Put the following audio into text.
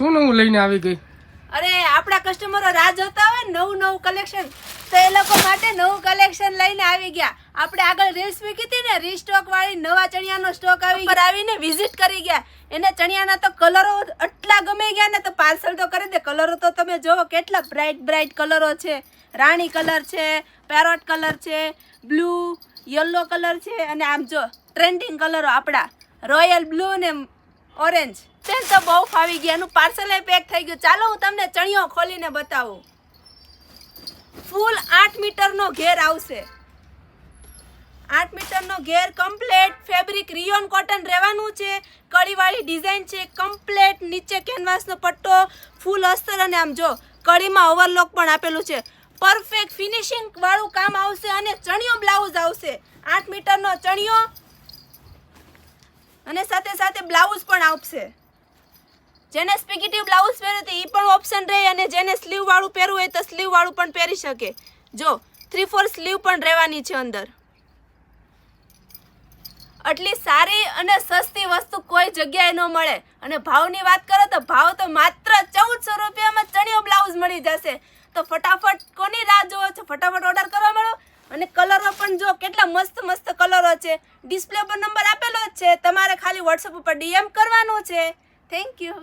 શું નવું લઈને આવી ગઈ? અરે, આપણા કસ્ટમરો રાહ જોતા હોય નવું નવું કલેક્શન તો એ લોકો માટે નવું કલેક્શન લઈને આવી ગયા. આપણે આગળ રીલ્સ મૂકી હતી ને રીસ્ટોક વાળી નવા ચણિયાનો સ્ટોક આવી પર આવીને વિઝિટ કરી ગયા. એને ચણિયાના તો કલરો એટલા ગમે ગયા ને, તો પાર્સલ તો કરી દે. કલરો તો તમે જોવો, કેટલા બ્રાઇટ બ્રાઇટ કલરો છે. રાણી કલર છે પેરોટ કલર છે બ્લુ યલો કલર છે. અને આમ જો ટ્રેન્ડિંગ કલરો આપણા. રોયલ બ્લુ ને ઓરેન્જ તેલ તો બહુ ફાવી ગયા, એનું પાર્સલ પેક થઈ ગયું. ચાલો હું તમને ચણિયો ખોલીને બતાવું. ફૂલ આઠ મીટરનો ઘેર આવશે. આઠ મીટરનો ઘેર કમ્પ્લેટ ફેબ્રિક રિયોન કોટન રહેવાનું છે. કળીવાળી ડિઝાઇન છે કમ્પ્લેટ નીચે કેનવાસનો પટ્ટો ફૂલ અસ્તર અને આમ જો કળીમાં ઓવરલોક પણ આપેલું છે. પરફેક્ટ ફિનિશિંગ વાળું કામ આવશે અને ચણિયો બ્લાઉઝ આવશે. આઠ મીટરનો ચણિયો અને સાથે સાથે બ્લાઉઝ પણ આવશે જેને સ્પેગેટિવ બ્લાઉઝ પહેર્યું તો એ પણ ઓપ્શન રહે અને જેને સ્લીવવાળું પહેરવું હોય તો સ્લીવવાળું પણ પહેરી શકે. જો થ્રી ફોર સ્લીવ પણ રહેવાની છે અંદર. આટલી સારી અને સસ્તી વસ્તુ કોઈ જગ્યાએ ન મળે. અને ભાવની વાત કરો તો ભાવ તો માત્ર ચૌદસો રૂપિયામાં ચણિયો બ્લાઉઝ મળી જશે. તો ફટાફટ કોની રાહ જોવો છો? ફટાફટ ઓર્ડર કરવા મળો. અને કલરો પણ જો કેટલા મસ્ત મસ્ત કલરો છે. ડિસ્પ્લે પર નંબર આપેલો જ છે. તમારે ખાલી વોટ્સઅપ ઉપર ડીએમ કરવાનો છે. Thank you